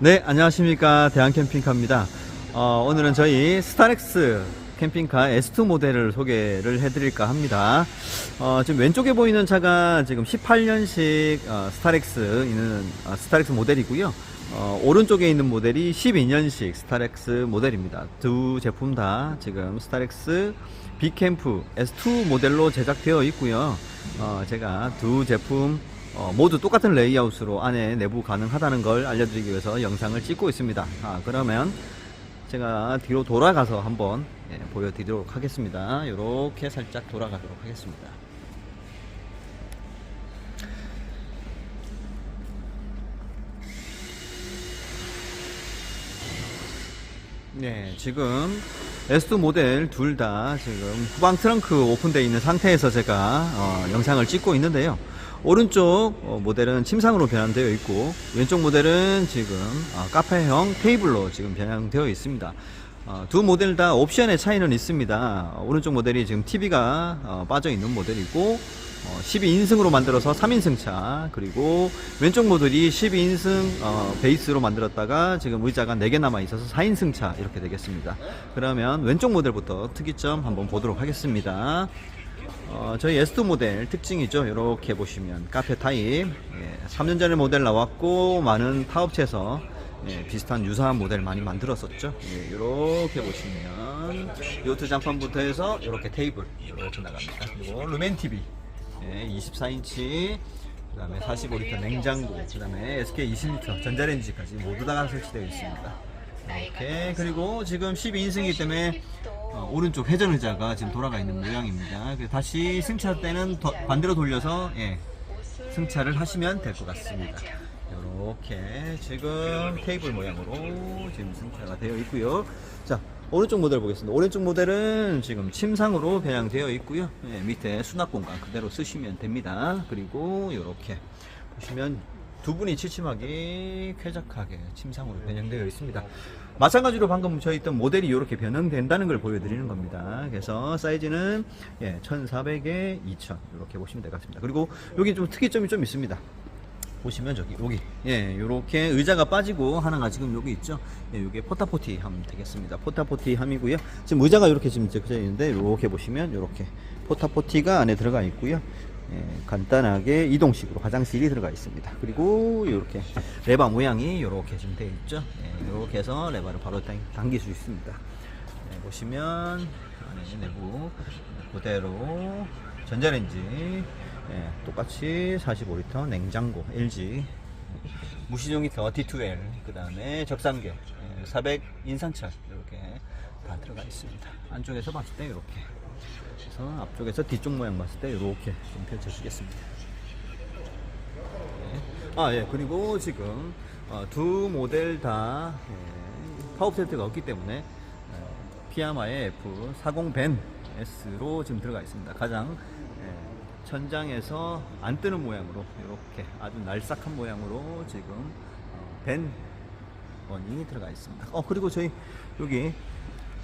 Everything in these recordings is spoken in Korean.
네, 안녕하십니까. 대한캠핑카입니다. 어, 오늘은 저희 스타렉스 캠핑카 S2 모델을 소개를 해드릴까 합니다. 어, 지금 왼쪽에 보이는 차가 지금 18년식 어, 스타렉스 있는 어, 스타렉스 모델이고요. 어, 오른쪽에 있는 모델이 12년식 스타렉스 모델입니다. 두 제품 다 지금 스타렉스 빅캠프 S2 모델로 제작되어 있고요. 어, 제가 두 제품 어, 모두 똑같은 레이아웃으로 안에 내부 가능하다는 걸 알려드리기 위해서 영상을 찍고 있습니다. 아, 그러면 제가 뒤로 돌아가서 한번 예, 보여드리도록 하겠습니다. 이렇게 살짝 돌아가도록 하겠습니다. 네, 지금 S2 모델 둘 다 지금 후방 트렁크 오픈되어 있는 상태에서 제가 어, 영상을 찍고 있는데요. 오른쪽 어, 모델은 침상으로 변환되어 있고 왼쪽 모델은 지금 어, 카페형 테이블로 지금 변환되어 있습니다. 어, 두 모델 다 옵션의 차이는 있습니다. 어, 오른쪽 모델이 지금 TV가 어, 빠져 있는 모델이고 어, 12인승으로 만들어서 3인승 차 그리고 왼쪽 모델이 12인승 어, 베이스로 만들었다가 지금 의자가 4개 남아 있어서 4인승 차 이렇게 되겠습니다. 그러면 왼쪽 모델부터 특이점 한번 보도록 하겠습니다. 어, 저희 S2 모델 특징이죠. 이렇게 보시면 카페 타입 예, 3년 전에 모델 나왔고 많은 타업체에서 예, 비슷한 유사한 모델 많이 만들었었죠. 예, 이렇게 보시면 요트 장판부터 해서 이렇게 테이블 이렇게 나갑니다. 그리고 루멘 TV 예, 24인치 그 다음에 45리터 냉장고 그 다음에 SK 20리터 전자레인지까지 모두 다 설치되어 있습니다. 이렇게 그리고 지금 12인승이기 때문에 어, 오른쪽 회전 의자가 지금 돌아가 있는 모양입니다. 다시 승차 때는 더- 반대로 돌려서 예, 승차를 하시면 될 것 같습니다. 이렇게 지금 테이블 모양으로 지금 승차가 되어 있고요. 자 오른쪽 모델 보겠습니다. 오른쪽 모델은 지금 침상으로 배양되어 있고요. 예, 밑에 수납 공간 그대로 쓰시면 됩니다. 그리고 이렇게 보시면 두 분이 취침하기 쾌적하게 침상으로 변형되어 있습니다. 마찬가지로 방금 저희 있던 모델이 이렇게 변형된다는 걸 보여드리는 겁니다. 그래서 사이즈는 예, 1400에 2000 이렇게 보시면 될 것 같습니다. 그리고 여기 좀 특이점이 좀 있습니다. 보시면 저기 여기 예 요렇게 의자가 빠지고 하나가 지금 여기 있죠 예 요게 포타포티 함 되겠습니다 포타포티 함이고요 지금 의자가 이렇게 지금 적혀 있는데 요렇게 보시면 요렇게 포타포티가 안에 들어가 있고요 예, 간단하게 이동식으로 화장실이 들어가 있습니다. 그리고 요렇게 레바 모양이 요렇게 좀 되어 있죠? 예, 요렇게 해서 레바를 바로 당, 당길 수 있습니다. 예, 보시면 안에 내부 그대로 전자레인지 예, 똑같이 45리터 냉장고 LG 무신용 히터 D2L 그 다음에 적상계 예, 400 인산철 이렇게 다 들어가 있습니다. 안쪽에서 봤을 때 이렇게 그래서 앞쪽에서 뒤쪽 모양 봤을 때 이렇게 좀 펼쳐주겠습니다 예. 아, 예. 그리고 지금 어, 두 모델 다 예, 파워 세트가 없기 때문에 어, 피아마의 F 40벤 S로 지금 들어가 있습니다. 가장 예, 천장에서 안 뜨는 모양으로 이렇게 아주 날싹한 모양으로 지금 어, 벤 원이 들어가 있습니다. 어 그리고 저희 여기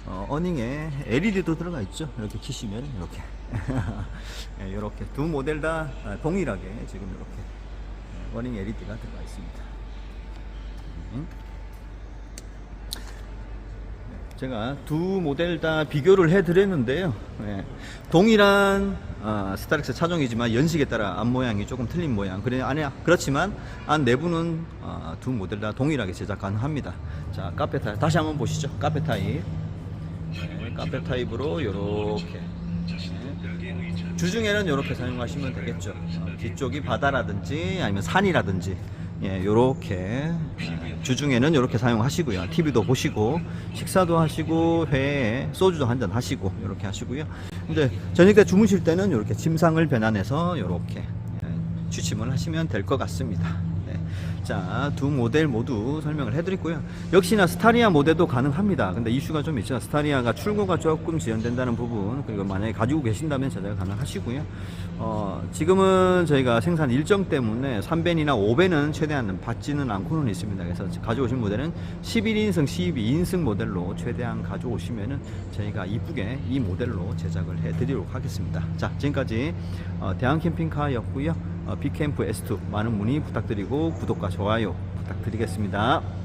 어, 어닝에 LED도 들어가 있죠. 이렇게 키시면 이렇게 예, 이렇게 두 모델 다 아, 동일하게 지금 이렇게 예, 워닝 LED가 들어가 있습니다. 음. 네, 제가 두 모델 다 비교를 해드렸는데요. 예, 동일한 어, 스타렉스 차종이지만 연식에 따라 앞 모양이 조금 틀린 모양. 그래 안에 그렇지만 안 내부는 어, 두 모델 다 동일하게 제작 가능합니다. 자 카페 타입 다시 한번 보시죠. 카페 타입. 네, 카페 타입으로 이렇게 주중에는 이렇게 사용하시면 되겠죠. 어, 뒤쪽이 바다라든지 아니면 산이라든지 예, 요렇게 예, 주중에는 이렇게 사용하시고요. TV도 보시고 식사도 하시고 회에 소주도 한잔 하시고 이렇게 하시고요. 근데 저녁 때 주무실 때는 이렇게 침상을 변환해서 이렇게 예, 취침을 하시면 될 것 같습니다. 네. 자, 두 모델 모두 설명을 해드렸고요. 역시나 스타리아 모델도 가능합니다. 근데 이슈가 좀 있죠. 스타리아가 출고가 조금 지연된다는 부분, 그리고 만약에 가지고 계신다면 제작이 가능하시고요. 어, 지금은 저희가 생산 일정 때문에 3벤이나 5벤은 최대한 받지는 않고는 있습니다. 그래서 가져오신 모델은 11인승, 12인승 모델로 최대한 가져오시면은 저희가 이쁘게 이 모델로 제작을 해드리도록 하겠습니다. 자, 지금까지 어, 대한 캠핑카였고요. 어, 빅캠프 S2 많은 문의 부탁드리고 구독과 좋아요 부탁드리겠습니다.